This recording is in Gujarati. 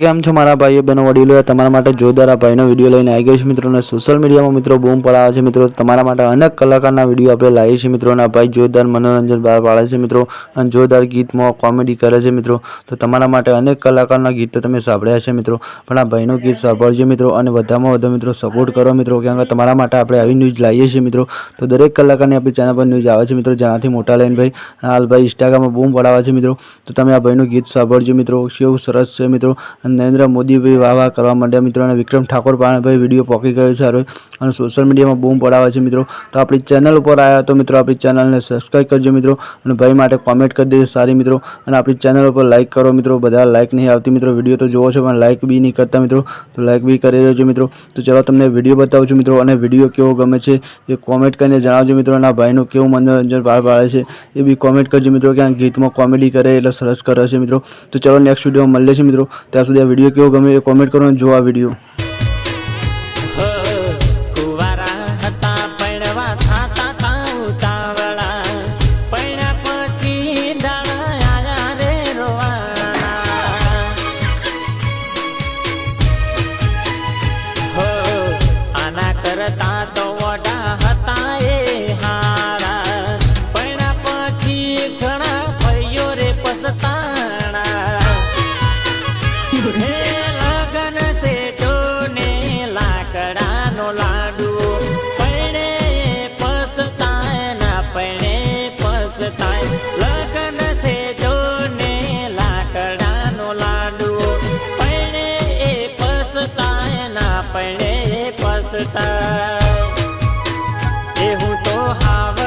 કેમ છો મારા ભાઈઓ બહેનો, વડીલો? તમારા માટે જોરદાર ભાઈનો વીડિયો લઈને આવી ગયો છે. મિત્રોને સોશિયલ મીડિયામાં મિત્રો બૂમ પડાવે છે. મિત્રો, તમારા માટે અનેક કલાકારના વીડિયો આપણે લાવીએ છીએ. મિત્રો, અને ભાઈ જોરદાર મનોરંજન બહાર પાડે છે. મિત્રો, અને જોરદાર ગીતમાં કોમેડી કરે છે. મિત્રો, તો તમારા માટે અનેક કલાકારના ગીત તો તમે સાંભળ્યા છે. મિત્રો, પણ આ ભાઈનું ગીત સાંભળજો. મિત્રો, અને વધારેમાં વધુ મિત્રો સપોર્ટ કરો. મિત્રો કેમ કે તમારા માટે આપણે આવી ન્યૂઝ લાવીએ છીએ. મિત્રો, તો દરેક કલાકારની આપણી ચેનલ પર ન્યૂઝ આવે છે. મિત્રો, જેનાથી મોટા લઈને ભાઈ હાલ ભાઈ ઇન્સ્ટાગ્રામમાં બૂમ પડાવે છે. મિત્રો, તો તમે આ ભાઈનું ગીત સાંભળજો. મિત્રો, કેવું સરસ છે. મિત્રો નરેન્દ્ર મોદી ભાઈ વાહ વાહ કરવા માંડ્યા. મિત્રો, અને વિક્રમ ઠાકોર ભાઈ વીડિયો પોકી ગયો છે અને સોશિયલ મીડિયામાં બૂમ પડાવે છે મિત્રો. તો આપણી ચેનલ ઉપર આવ્યા તો મિત્રો, આપણી ચેનલને સબસ્ક્રાઈબ કરજો મિત્રો. અને ભાઈ માટે કોમેન્ટ કરી દેજો સારી મિત્રો. અને આપણી ચેનલ ઉપર લાઈક કરો મિત્રો. બધા લાઇક નહીં આવતી મિત્રો. વીડિયો તો જોવો છો, પણ લાઇક બી નહીં કરતા મિત્રો. તો લાઇક બી કરી દેજો મિત્રો. તો ચલો તમને વીડિયો બતાવું છું મિત્રો. અને વીડિયો કેવો ગમે છે એ કોમેન્ટ કરીને જણાવજો મિત્રો. અને ભાઈનું કેવું મનોરંજન પાર પાડે છે એ બી કોમેન્ટ કરજો મિત્રો. કે આ ગીતમાં કોમેડી કરે એટલે સરસ કરે છે મિત્રો. તો ચલો નેક્સ્ટ વિડીયોમાં મળીએ છીએ મિત્રો. ત્યાં સુધી આ વીડિયો કેવો ગમે એ કોમેન્ટ કરો અને જો આ વીડિયો કુવારા હતા આપણે પસતા એ હું તો હાવ